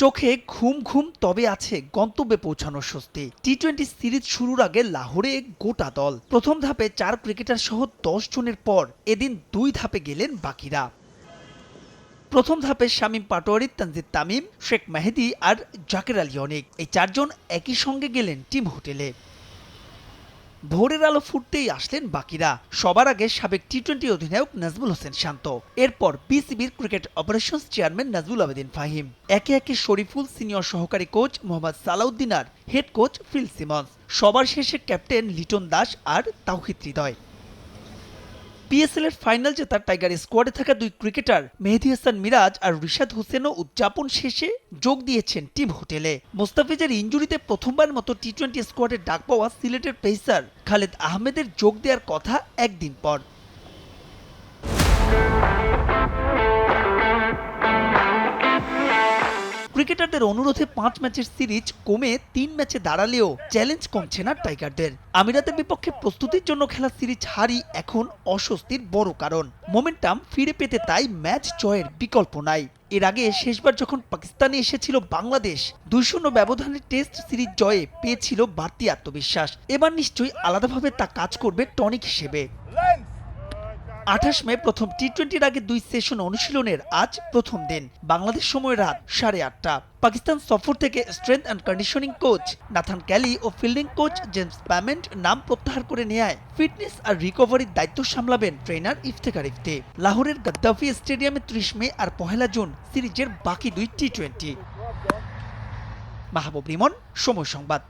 চোখে ঘুম ঘুম তবে আছে গন্তব্যে পৌঁছানোর স্বস্তি। টি টোয়েন্টি সিরিজ শুরুর আগে লাহোরে গোটা দল। প্রথম ধাপে চার ক্রিকেটার সহ দশ জনের পর এদিন দুই ধাপে গেলেন বাকিরা। প্রথম ধাপে শামীম পাটোয়ারি, তানজিদ তামিম, শেখ মেহেদি আর জাকের আলী অনিক। এই চারজন একই সঙ্গে গেলেন টিম হোটেলে। ভোরের আলো ফুটতেই আসলেন বাকিরা। সবার আগে সাবেক টি টোয়েন্টি অধিনায়ক নাজমুল হোসেন শান্ত। এরপর বিসিবির cricket operations chairman Nazmul Abedin Fahim. একে একে শরীফুল সিনিয়র সহকারী কোচ মোহাম্মদ সালাউদ্দিন আর হেড কোচ ফিল সিমন্স। সবার শেষে ক্যাপ্টেন লিটন দাস আর তাওহিদ হৃদয়। পিএসএল এর ফাইনাল জেতার টাইগার স্কোয়াডে থাকা দুই ক্রিকেটার মেহেদি হাসান মিরাজ আর রিশাদ হোসেনও উদযাপন শেষে যোগ দিয়েছেন টিম হোটেলে মোস্তাফিজের ইঞ্জুরিতে প্রথমবার মতো টি টোয়েন্টি স্কোয়াডে ডাক পাওয়া সিলেটের পেসার খালেদ আহমেদের যোগ দেওয়ার কথা একদিন পর। ক্রিকেটারদের অনুরোধে পাঁচ ম্যাচের সিরিজ কমে তিন ম্যাচে দাঁড়ালেও চ্যালেঞ্জ কমছে না টাইগারদের। আমিরাতের বিপক্ষে প্রস্তুতির জন্য খেলা সিরিজ হারি এখন অস্বস্তির বড় কারণ। মোমেন্টাম ফিরে পেতে তাই ম্যাচ জয়ের বিকল্প নাই। এর আগে শেষবার যখন পাকিস্তানে এসেছিল বাংলাদেশ, দুই শূন্য ব্যবধানে টেস্ট সিরিজ জয়ে পেয়েছিল বাড়তি আত্মবিশ্বাস। এবার নিশ্চয়ই আলাদাভাবে তা কাজ করবে টনিক হিসেবে। আঠাশ মে প্রথম টি টোয়েন্টির আগে দুই সেশন অনুশীলনের আজ প্রথম দিন। বাংলাদেশ সময় রাত সাড়ে আটটা। পাকিস্তান সফর থেকে strength and conditioning coach Nathan Kelly O fielding coach James Pamment নাম প্রত্যাহার করে নেয় ফিটনেস আর রিকভারির দায়িত্ব সামলাবেন ট্রেনার ইফতেখার ইফতে। লাহোরের গাদ্দাফি স্টেডিয়ামে ত্রিশ মে আর পহেলা জুন সিরিজের বাকি দুই টি টোয়েন্টি মাহবুব রিমন, সময় সংবাদ।